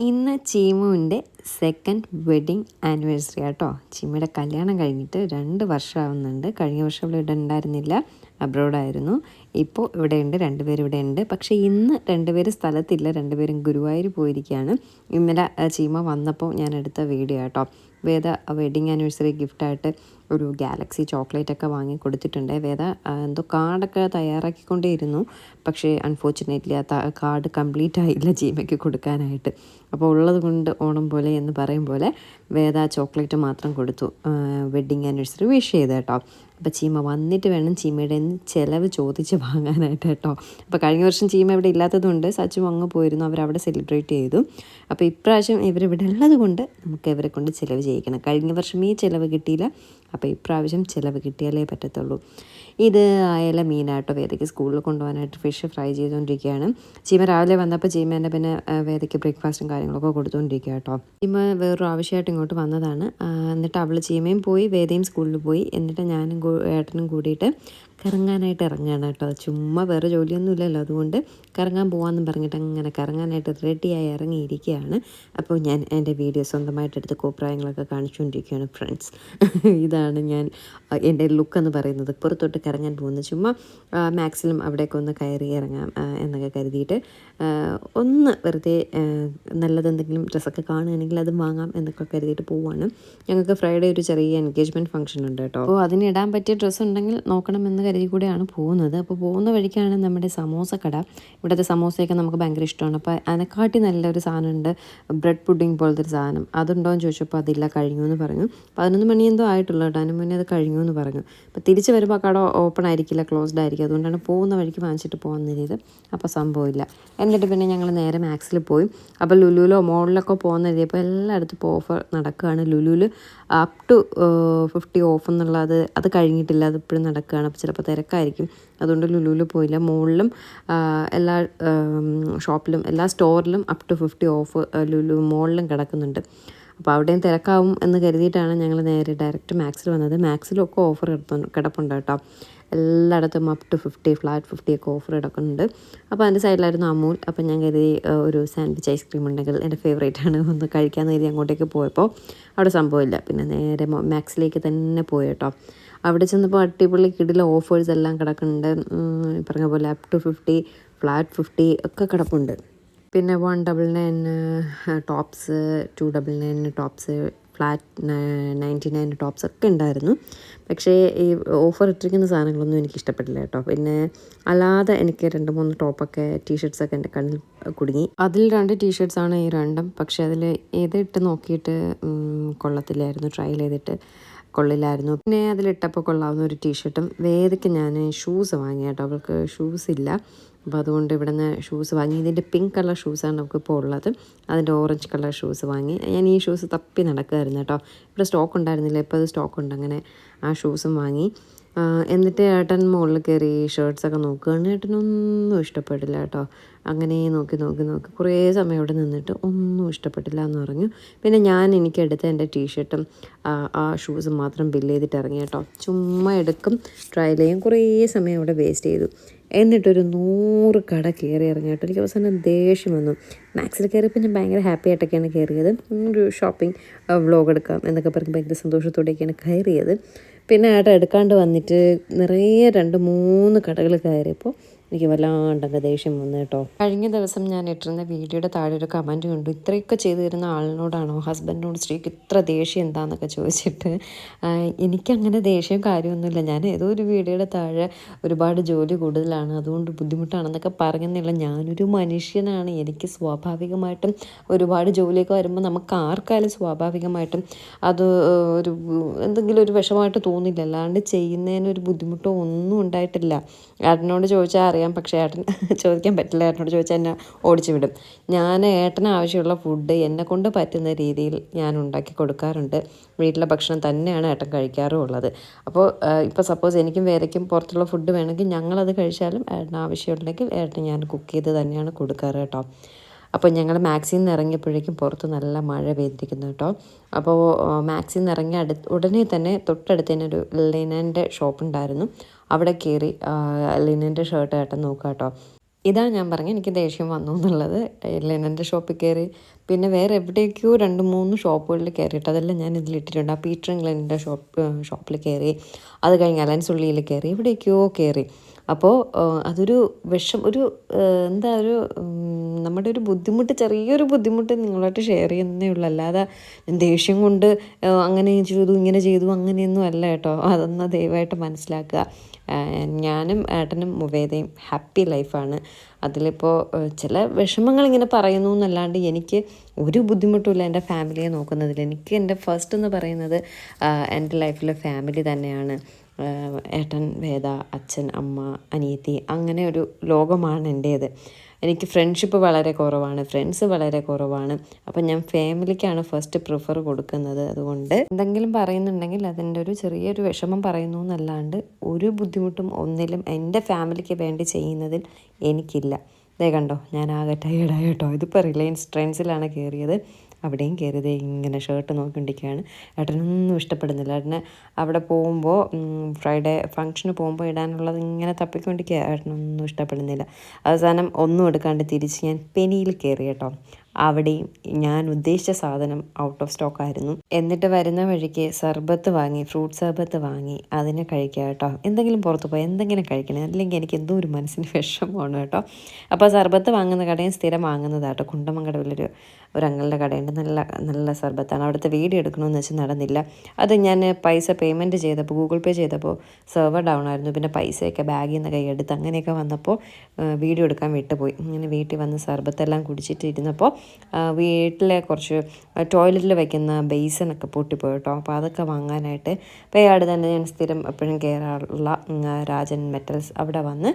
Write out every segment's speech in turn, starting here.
ഇന്ന് ചീമുവിന്റെ second wedding anniversary ആട്ടോ. ചീമയുടെ കല്യാണം കഴിഞ്ഞിട്ട് രണ്ട് വർഷമാവുന്നുണ്ട്. കഴിഞ്ഞ വർഷം ഇവിടെ ഇവിടെ ഉണ്ടായിരുന്നില്ല. അബ്രോഡായിരുന്നു ഇപ്പോൾ ഇവിടെയുണ്ട് രണ്ടുപേരും ഇവിടെ ഉണ്ട്. പക്ഷേ ഇന്ന് രണ്ടുപേരും സ്ഥലത്തില്ല. രണ്ടുപേരും ഗുരുവായൂർ പോയിരിക്കുകയാണ്. ഇന്നലെ ചീമ വന്നപ്പോൾ ഞാൻ എടുത്ത വീഡിയോ ആട്ടോ. വേദ വെഡിങ് ആനിവേഴ്സറി ഗിഫ്റ്റായിട്ട് ഒരു ഗാലക്സി ചോക്ലേറ്റ് ഒക്കെ വാങ്ങി കൊടുത്തിട്ടുണ്ട്. വേദ എന്തോ കാർഡൊക്കെ തയ്യാറാക്കിക്കൊണ്ടേയിരുന്നു. പക്ഷേ അൺഫോർച്ചുനേറ്റ്ലി ആ കാർഡ് കംപ്ലീറ്റ് ആയില്ല ജീമയ്ക്ക് കൊടുക്കാനായിട്ട്. അപ്പോൾ ഉള്ളത് കൊണ്ട് ഓണം പോലെ എന്ന് പറയും പോലെ വേദ ചോക്ലേറ്റ് മാത്രം കൊടുത്തു. വെഡ്ഡിങ് ആനിവേഴ്സറി വിഷ് ചെയ്ത് കേട്ടോ. അപ്പോൾ ചീമ വന്നിട്ട് വേണം ചീമയുടെ ചിലവ് ചോദിച്ച് വാങ്ങാനായിട്ട് കേട്ടോ. അപ്പോൾ കഴിഞ്ഞ വർഷം ചീമ ഇവിടെ ഇല്ലാത്തതുകൊണ്ട് സച്ചു അങ്ങ് പോയിരുന്നു. അവരവിടെ സെലിബ്രേറ്റ് ചെയ്തു. അപ്പോൾ ഇപ്രാവശ്യം ഇവരിവിടെ ഉള്ളത് കൊണ്ട് നമുക്ക് ഇവരെ കൊണ്ട് ചിലവ് ചെയ്യിക്കണം. കഴിഞ്ഞ വർഷം ഈ ചിലവ് കിട്ടിയില്ല. അപ്പോൾ ഇപ്രാവശ്യം ചിലവ് കിട്ടിയാലേ പറ്റത്തുള്ളൂ. ഇത് അയല മീനാട്ടോ വേദയ്ക്ക് സ്കൂളിൽ കൊണ്ടുപോകാനായിട്ട് ഫിഷ് ഫ്രൈ ചെയ്തുകൊണ്ടിരിക്കുകയാണ്. ചീമ രാവിലെ വന്നപ്പോൾ ചീമേന്റെ പിന്നെ വേദയ്ക്ക് ബ്രേക്ക്ഫാസ്റ്റും കാര്യങ്ങളൊക്കെ കൊടുത്തുകൊണ്ടിരിക്കുക കേട്ടോ. ചീമ വേറൊരു ആവശ്യമായിട്ട് ഇങ്ങോട്ട് വന്നതാണ്. എന്നിട്ട് അവൾ ചീമയും പോയി വേദയും സ്കൂളിൽ പോയി. എന്നിട്ട് ഞാനും ഏട്ടനും കൂടിയിട്ട് കറങ്ങാനായിട്ട് ഇറങ്ങുകയാണ് കേട്ടോ. ചുമ്മാ വേറെ ജോലിയൊന്നും ഇല്ലല്ലോ അതുകൊണ്ട് കറങ്ങാൻ പോകാമെന്നും പറഞ്ഞിട്ട് അങ്ങനെ കറങ്ങാനായിട്ട് റെഡിയായി ഇറങ്ങിയിരിക്കുകയാണ്. അപ്പോൾ ഞാൻ എന്റെ വീഡിയോ സ്വന്തമായിട്ട് എടുത്ത് കോപ്രായങ്ങളൊക്കെ കാണിച്ചുകൊണ്ടിരിക്കുകയാണ് ഫ്രണ്ട്സ് ഇതാണ് ഞാൻ എന്റെ ലുക്ക് എന്ന് പറയുന്നത്. പുറത്തോട്ട് കറങ്ങാൻ പോകുന്നത് ചുമ്മാ മാക്സിലും അവിടേക്ക് ഒന്ന് കയറി ഇറങ്ങാം എന്നൊക്കെ കരുതിയിട്ട് ഒന്ന് വെറുതെ നല്ലതെന്തെങ്കിലും ഡ്രസ്സൊക്കെ കാണുകയാണെങ്കിൽ അത് വാങ്ങാം എന്നൊക്കെ കരുതിയിട്ട് പോവാണ്. ഞങ്ങൾക്ക് ഫ്രൈഡേ ഒരു ചെറിയ എൻഗേജ്മെന്റ് ഫംഗ്ഷൻ ഉണ്ട് കേട്ടോ. അപ്പോൾ അതിനിടാൻ പറ്റിയ ഡ്രസ്സ് ഉണ്ടെങ്കിൽ നോക്കണമെന്ന് കരുതി കൂടെയാണ് പോകുന്നത്. അപ്പോൾ പോകുന്ന വഴിക്കാണ് നമ്മുടെ സമോസ കട. ഇവിടുത്തെ സമോസയൊക്കെ നമുക്ക് ഭയങ്കര ഇഷ്ടമാണ്. അപ്പോൾ അതിനെക്കാട്ടി നല്ലൊരു സാധനമുണ്ട് ബ്രെഡ് പുഡിംഗ് പോലത്തെ ഒരു സാധനം. അതുണ്ടോ എന്ന് ചോദിച്ചപ്പോൾ അതില്ല കഴിഞ്ഞു എന്ന് പറഞ്ഞു. പതിനൊന്ന് മണി എന്തോ ആയിട്ടുള്ളൂ കേട്ടോ. അതിന് മുന്നേ അത് കഴിഞ്ഞു എന്ന് പറഞ്ഞു. അപ്പോൾ തിരിച്ച് വരുമ്പോൾ കട ഓപ്പൺ ആയിരിക്കില്ല ക്ലോസ്ഡ് ആയിരിക്കും. അതുകൊണ്ടാണ് പോകുന്ന വഴിക്ക് വാങ്ങിച്ചിട്ട് പോകാൻ നേരിയത് അപ്പോൾ സംഭവമില്ല എന്നിട്ട് പിന്നെ ഞങ്ങൾ നേരെ മാക്സിൽ പോയി. അപ്പോൾ ലുലുലോ മോളിലൊക്കെ പോകുന്ന രീതിയപ്പോൾ എല്ലായിടത്തും ഇപ്പോൾ ഓഫർ നടക്കുകയാണ്. ലുലുവിൽ അപ് ടു ഫിഫ്റ്റി ഓഫ് എന്നുള്ളത് അത് കഴിഞ്ഞിട്ടില്ല. അത് ഇപ്പോഴും നടക്കുകയാണ്. അപ്പോൾ തിരക്കായിരിക്കും. അതുകൊണ്ട് ലുലുവിൽ പോയില്ല. മുകളിലും എല്ലാ ഷോപ്പിലും എല്ലാ സ്റ്റോറിലും up to fifty off Lulu മോളിലും കിടക്കുന്നുണ്ട്. അപ്പോൾ അവിടെയും തിരക്കാവും എന്ന് കരുതിയിട്ടാണ് ഞങ്ങൾ നേരെ ഡയറക്റ്റ് മാക്സിൽ വന്നത്. മാക്സിലൊക്കെ ഓഫർ കിടപ്പുണ്ട് കേട്ടോ. എല്ലായിടത്തും up to fifty flat fifty ഒക്കെ ഓഫർ കിടക്കുന്നുണ്ട്. അപ്പോൾ അതിന്റെ സൈഡിലായിരുന്നു അമൂൽ. അപ്പോൾ ഞാൻ കരുതി ഒരു സാൻഡ്വിച്ച് ഐസ്ക്രീം ഉണ്ടെങ്കിൽ എന്റെ ഫേവറേറ്റ് ആണ്. ഒന്ന് കഴിക്കാമെന്ന് കരുതി അങ്ങോട്ടേക്ക് പോയപ്പോൾ അവിടെ സംഭവമില്ല. പിന്നെ നേരെ മാക്സിലേക്ക് തന്നെ പോയി കേട്ടോ. അവിടെ ചെന്നപ്പോൾ അടിപൊളി കിടില ഓഫേഴ്സ് എല്ലാം കിടക്കുന്നുണ്ട്. പറഞ്ഞ പോലെ up to fifty flat fifty ഒക്കെ കിടപ്പുണ്ട്. പിന്നെ one double nine tops two double nine tops flat ninety nine tops ഒക്കെ ഉണ്ടായിരുന്നു. പക്ഷേ ഈ ഓഫർ ഇട്ടിരിക്കുന്ന സാധനങ്ങളൊന്നും എനിക്ക് ഇഷ്ടപ്പെട്ടില്ല കേട്ടോ. പിന്നെ അല്ലാതെ എനിക്ക് രണ്ട് മൂന്ന് ടോപ്പൊക്കെ ടീഷർട്ട്സൊക്കെ എന്റെ കണ്ണിൽ കുടുങ്ങി. അതിൽ രണ്ട് ടീഷർട്ട്സാണ് ഈ രണ്ടും. പക്ഷേ അതിൽ ഇട്ട് നോക്കിയിട്ട് കൊള്ളത്തില്ലായിരുന്നു. ട്രയൽ ചെയ്തിട്ട്. കൊള്ളില്ലായിരുന്നു. പിന്നെ അതിലിട്ടപ്പോൾ കൊള്ളാവുന്ന ഒരു ടീഷർട്ടും വേദയ്ക്ക് ഞാൻ ഷൂസ് വാങ്ങി കേട്ടോ. അവൾക്ക് ഷൂസ് ഇല്ല. അപ്പോൾ അതുകൊണ്ട് ഇവിടെ നിന്ന് ഷൂസ് വാങ്ങി. ഇതിന്റെ പിങ്ക് കളർ ഷൂസാണ് നമുക്കിപ്പോൾ ഉള്ളത്. അതിന്റെ ഓറഞ്ച് കളർ ഷൂസ് വാങ്ങി. ഞാൻ ഈ ഷൂസ് തപ്പി നടക്കുമായിരുന്നു കേട്ടോ. ഇവിടെ സ്റ്റോക്ക് ഉണ്ടായിരുന്നില്ല. ഇപ്പോൾ അത് സ്റ്റോക്ക് ഉണ്ട്. അങ്ങനെ ആ ഷൂസും വാങ്ങി. എന്നിട്ട് ഏട്ടൻ മുകളിൽ കയറി ഷർട്ട്സൊക്കെ നോക്കുകയാണ്. ഏട്ടനൊന്നും ഇഷ്ടപ്പെട്ടില്ല കേട്ടോ. അങ്ങനെ നോക്കി നോക്കി നോക്കി കുറേ സമയം അവിടെ നിന്നിട്ട് ഒന്നും ഇഷ്ടപ്പെട്ടില്ല എന്ന് പറഞ്ഞു. പിന്നെ ഞാൻ എനിക്ക് എടുത്ത എന്റെ ടീഷർട്ടും ആ ഷൂസും മാത്രം ബില്ല് ചെയ്തിട്ട് ഇറങ്ങി കേട്ടോ. ചുമ്മാ എടുക്കും. ട്രയൽ ചെയ്യും. കുറേ സമയം അവിടെ വേസ്റ്റ് ചെയ്തു. എന്നിട്ടൊരു നൂറ് കട കയറി ഇറങ്ങി കേട്ടോ എനിക്ക് അവസാനം ദേഷ്യം വന്നു. മാക്സിൽ കയറിയപ്പോൾ ഞാൻ ഭയങ്കര ഹാപ്പി ആയിട്ടൊക്കെയാണ് കയറിയത്. ഒരു ഷോപ്പിംഗ് വ്ളോഗ് എടുക്കാം എന്നൊക്കെ പറഞ്ഞ് ഭയങ്കര സന്തോഷത്തോടെയൊക്കെയാണ് കയറിയത്. പിന്നെ ഏട്ടൻ എടുക്കാണ്ട് വന്നിട്ട് നിറയെ രണ്ട് മൂന്ന് കടകൾ കയറിയപ്പോൾ എനിക്ക് വല്ലാണ്ടങ്ങ് ദേഷ്യം വന്നു കേട്ടോ. കഴിഞ്ഞ ദിവസം ഞാൻ ഇട്ടിരുന്ന വീഡിയോയുടെ താഴെ ഒരു കമന്റ് കണ്ടു. ഇത്രയൊക്കെ ചെയ്തു തരുന്ന ആളിനോടാണോ ഹസ്ബൻഡിനോട് സ്ത്രീക്ക് ഇത്ര ദേഷ്യം എന്താണെന്നൊക്കെ ചോദിച്ചിട്ട് എനിക്കങ്ങനെ ദേഷ്യം കാര്യമൊന്നുമില്ല. ഞാൻ ഏതോ ഒരു വീഡിയോയുടെ താഴെ ഒരുപാട് ജോലി കൂടുതലാണ് അതുകൊണ്ട് ബുദ്ധിമുട്ടാണെന്നൊക്കെ പറഞ്ഞെന്നില്ല. ഞാനൊരു മനുഷ്യനാണ്. എനിക്ക് സ്വാഭാവികമായിട്ടും ഒരുപാട് ജോലിയൊക്കെ വരുമ്പോൾ നമുക്ക് ആർക്കായാലും സ്വാഭാവികമായിട്ടും അത് ഒരു എന്തെങ്കിലും ഒരു വിഷമമായിട്ട് തോന്നില്ല. അല്ലാണ്ട് ചെയ്യുന്നതിന് ഒരു ബുദ്ധിമുട്ടോ ഒന്നും ഉണ്ടായിട്ടില്ല. ഏട്ടനോട് ചോദിച്ചാൽ അറിയാം പക്ഷേ ഏട്ടൻ ചോദിക്കാൻ പറ്റില്ല. ഏട്ടനോട് ചോദിച്ചാൽ എന്നെ ഓടിച്ചു വിടും. ഞാൻ ഏട്ടന് ആവശ്യമുള്ള ഫുഡ് എന്നെ കൊണ്ട് പറ്റുന്ന രീതിയിൽ ഞാൻ ഉണ്ടാക്കി കൊടുക്കാറുണ്ട്. വീട്ടിലെ ഭക്ഷണം തന്നെയാണ് ഏട്ടൻ കഴിക്കാറും ഉള്ളത്. അപ്പോൾ ഇപ്പോൾ സപ്പോസ് എനിക്കും വേറെക്കും പുറത്തുള്ള ഫുഡ് വേണമെങ്കിൽ ഞങ്ങളത് കഴിച്ചാലും ഏട്ടന് ആവശ്യമുണ്ടെങ്കിൽ ഏട്ടൻ ഞാൻ കുക്ക് ചെയ്ത് തന്നെയാണ് കൊടുക്കാറ് കേട്ടോ. അപ്പോൾ ഞങ്ങൾ മാക്സിൽ നിന്ന് ഇറങ്ങിയപ്പോഴേക്കും പുറത്ത് നല്ല മഴ പെയ്തിരിക്കുന്നു കേട്ടോ. അപ്പോൾ മാക്സിൽ നിന്ന് ഇറങ്ങി അടുത്ത് ഉടനെ തന്നെ തൊട്ടടുത്ത് തന്നെ ഒരു ലിനന്റെ ഷോപ്പ് ഉണ്ടായിരുന്നു. അവിടെ കയറി ലിനന്റെ ഷർട്ട് ഏട്ടൻ നോക്കാം കേട്ടോ. ഇതാണ് ഞാൻ പറഞ്ഞത് എനിക്ക് ദേഷ്യം വന്നു എന്നുള്ളത്. ലിനന്റെ ഷോപ്പിൽ കയറി പിന്നെ വേറെ എവിടേക്കോ രണ്ട് മൂന്ന് ഷോപ്പുകളിൽ കയറിയിട്ട് അതെല്ലാം ഞാൻ ഇതിലിട്ടിട്ടുണ്ട് ആ പീറ്റർ ഇംഗ്ലണ്ടിന്റെ ഷോപ്പ് ഷോപ്പിൽ കയറി അത് കഴിഞ്ഞ് അലൻസ് ഉള്ളിയിൽ കയറി എവിടേക്കോ കയറി. അപ്പോൾ അതൊരു വിഷം ഒരു എന്താ ഒരു നമ്മുടെ ഒരു ബുദ്ധിമുട്ട് ചെറിയൊരു ബുദ്ധിമുട്ട് നിങ്ങളായിട്ട് ഷെയർ ചെയ്യുന്നേ ഉള്ളൂ. അല്ലാതെ ദേഷ്യം കൊണ്ട് അങ്ങനെ ചെയ്തു ഇങ്ങനെ ചെയ്തു അങ്ങനെയൊന്നും അല്ല കേട്ടോ. അതൊന്ന് ദയവായിട്ട് മനസ്സിലാക്കുക. ഞാനും ഏട്ടനും മുവേദയും ഹാപ്പി ലൈഫാണ് അതിലിപ്പോൾ ചില വിഷമങ്ങൾ ഇങ്ങനെ പറയുന്നു എന്നല്ലാണ്ട് എനിക്ക് ഒരു ബുദ്ധിമുട്ടുമില്ല എന്റെ ഫാമിലിയെ നോക്കുന്നതിൽ. എനിക്ക് എന്റെ ഫസ്റ്റ് എന്ന് പറയുന്നത് എന്റെ ലൈഫിലെ ഫാമിലി തന്നെയാണ്. ഏട്ടൻ വേദ അച്ഛൻ അമ്മ അനിയത്തി അങ്ങനെ ഒരു ലോകമാണ് എന്റേത് എനിക്ക് ഫ്രണ്ട്ഷിപ്പ് വളരെ കുറവാണ് ഫ്രണ്ട്സ് വളരെ കുറവാണ്. അപ്പം ഞാൻ ഫാമിലിക്കാണ് ഫസ്റ്റ് പ്രിഫർ കൊടുക്കുന്നത് അതുകൊണ്ട്. എന്തെങ്കിലും പറയുന്നുണ്ടെങ്കിൽ അതിന്റെ ഒരു ചെറിയൊരു വിഷമം പറയുന്നു എന്നല്ലാണ്ട് ഒരു ബുദ്ധിമുട്ടും ഒന്നിലും എന്റെ ഫാമിലിക്ക് വേണ്ടി ചെയ്യുന്നതിൽ എനിക്കില്ല. ഇതേ കണ്ടോ ഞാൻ ആകെ ടയേർഡായി കേട്ടോ. ഇതിപ്പോൾ റിലയൻസ് ട്രെൻഡ്സിലാണ് കയറിയത് അവിടെയും കയറിയത് ഇങ്ങനെ ഷർട്ട് നോക്കിക്കൊണ്ടിരിക്കുകയാണ്. ഏട്ടനൊന്നും ഇഷ്ടപ്പെടുന്നില്ല. ഏട്ടന് അവിടെ പോകുമ്പോൾ ഫ്രൈഡേ ഫംഗ്ഷന് പോകുമ്പോൾ ഇടാനുള്ളത് ഇങ്ങനെ തപ്പിക്കൊണ്ടിരിക്കുക ഏട്ടനൊന്നും ഇഷ്ടപ്പെടുന്നില്ല. അവസാനം ഒന്നും എടുക്കാണ്ട് തിരിച്ച് ഞാൻ പെനിയിൽ കയറി കേട്ടോ. അവിടെയും ഞാൻ ഉദ്ദേശിച്ച സാധനം ഔട്ട് ഓഫ് സ്റ്റോക്ക് ആയിരുന്നു. എന്നിട്ട് വരുന്ന വഴിക്ക് സർബത്ത് വാങ്ങി ഫ്രൂട്ട് സർബത്ത് വാങ്ങി അതിനെ കഴിക്കുക കേട്ടോ. എന്തെങ്കിലും പുറത്ത് പോയി എന്തെങ്കിലും കഴിക്കണം. അല്ലെങ്കിൽ എനിക്ക് എന്തോ ഒരു മനസ്സിന് വിഷമമാണ് കേട്ടോ. അപ്പോൾ സർബത്ത് വാങ്ങുന്ന കടയും സ്ഥിരം വാങ്ങുന്നതാട്ടോ കുണ്ടമങ്കടവിലൊരു ഒരു അങ്ങളുടെ കടയുണ്ട്. നല്ല നല്ല സർബത്താണ്. അവിടുത്തെ വീഡിയോ എടുക്കണമെന്ന് വെച്ച് നടന്നില്ല. അത് ഞാൻ പൈസ പേയ്മെന്റ് ചെയ്തപ്പോൾ ഗൂഗിൾ പേ ചെയ്തപ്പോൾ സെർവർ ഡൗൺ ആയിരുന്നു. പിന്നെ പൈസയൊക്കെ ബാഗിൽ നിന്ന് കൈയെടുത്ത് അങ്ങനെയൊക്കെ വന്നപ്പോൾ വീഡിയോ എടുക്കാൻ വിട്ടുപോയി. അങ്ങനെ വീട്ടിൽ വന്ന് സർബത്തെല്ലാം കുടിച്ചിട്ട് ഇരുന്നപ്പോൾ വീട്ടിലെ കുറച്ച് ടോയ്ലറ്റിൽ വയ്ക്കുന്ന ബേസിനൊക്കെ പൊട്ടിപ്പോയി കേട്ടോ അപ്പോൾ അതൊക്കെ വാങ്ങാനായിട്ട് പേയാട് തന്നെ ഞാൻ സ്ഥിരം എപ്പോഴും കയറാറുള്ള രാജൻ മെറ്റൽസ് അവിടെ വന്ന്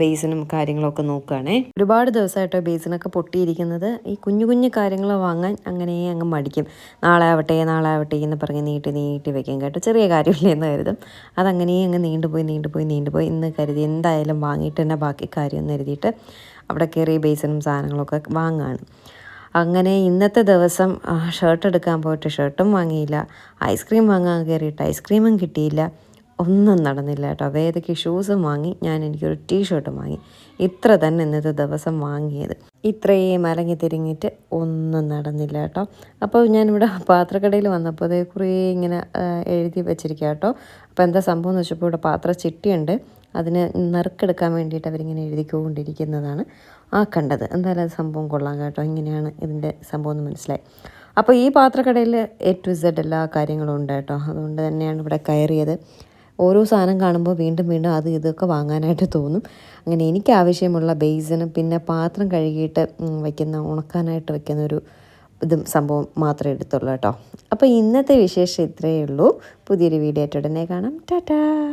ബേസിനും കാര്യങ്ങളൊക്കെ നോക്കുകയാണേ ഒരുപാട് ദിവസമായിട്ടോ ബേസിനൊക്കെ പൊട്ടിയിരിക്കുന്നത്. ഈ കുഞ്ഞു കുഞ്ഞു കാര്യങ്ങൾ വാങ്ങാൻ അങ്ങനെ അങ്ങ് മടിക്കും. നാളെ ആവട്ടെ നാളെ ആവട്ടെ എന്ന് പറഞ്ഞ് നീട്ടി നീട്ടി വെക്കും കേട്ടോ. ചെറിയ കാര്യമില്ല എന്ന് കരുതും. അതങ്ങനെ അങ്ങ് നീണ്ടുപോയി നീണ്ടുപോയി നീണ്ടുപോയി. ഇന്ന് കരുതി എന്തായാലും വാങ്ങിയിട്ട് തന്നെ ബാക്കി കാര്യം എന്ന് കരുതിയിട്ട് അവിടെ കയറി ബേസിനും സാധനങ്ങളൊക്കെ വാങ്ങാണ്. അങ്ങനെ ഇന്നത്തെ ദിവസം ഷർട്ട് എടുക്കാൻ പോയിട്ട് ഷർട്ടും വാങ്ങിയില്ല. ഐസ്ക്രീം വാങ്ങാൻ കയറിയിട്ട് ഐസ്ക്രീമും കിട്ടിയില്ല. ഒന്നും നടന്നില്ല കേട്ടോ. വേദയ്ക്ക് ഷൂസും വാങ്ങി ഞാൻ എനിക്കൊരു ടീ ഷർട്ടും വാങ്ങി. ഇത്ര തന്നെ ഇന്നത്തെ ദിവസം വാങ്ങിയത്. ഇത്രയും അലങ്ങി തിരിഞ്ഞിട്ട് ഒന്നും നടന്നില്ല കേട്ടോ. അപ്പോൾ ഞാനിവിടെ പാത്രക്കടയിൽ വന്നപ്പോൾ അതേ കുറേ ഇങ്ങനെ എഴുതി വെച്ചിരിക്കുക കേട്ടോ. അപ്പോൾ എന്താ സംഭവം എന്ന് വെച്ചപ്പോൾ ഇവിടെ പാത്ര ചിട്ടിയുണ്ട് അതിന് നറുക്കെടുക്കാൻ വേണ്ടിയിട്ട് അവരിങ്ങനെ എഴുതിക്കൊണ്ടിരിക്കുന്നതാണ് ആ കണ്ടത്. എന്തായാലും അത് സംഭവം കൊള്ളാം കേട്ടോ. ഇങ്ങനെയാണ് ഇതിന്റെ സംഭവം എന്ന് മനസ്സിലായി. അപ്പോൾ ഈ പാത്രക്കടയിൽ എ ടു സെഡ് എല്ലാ കാര്യങ്ങളും ഉണ്ട് കേട്ടോ. അതുകൊണ്ട് തന്നെയാണ് ഇവിടെ കയറിയത്. ഓരോ സാധനം കാണുമ്പോൾ വീണ്ടും വീണ്ടും അത് ഇതൊക്കെ വാങ്ങാനായിട്ട് തോന്നും. അങ്ങനെ എനിക്ക് ആവശ്യമുള്ള ബേസിന് പിന്നെ പാത്രം കഴുകിയിട്ട് വയ്ക്കുന്ന ഉണക്കാനായിട്ട് വയ്ക്കുന്ന ഒരു ഇതും സംഭവം മാത്രമേ എടുത്തുള്ളൂ കേട്ടോ. അപ്പോൾ ഇന്നത്തെ വിശേഷം ഇത്രയേ ഉള്ളൂ. പുതിയൊരു വീഡിയോ ആയിട്ട് ഉടനെ കാണാം. ടാറ്റാ!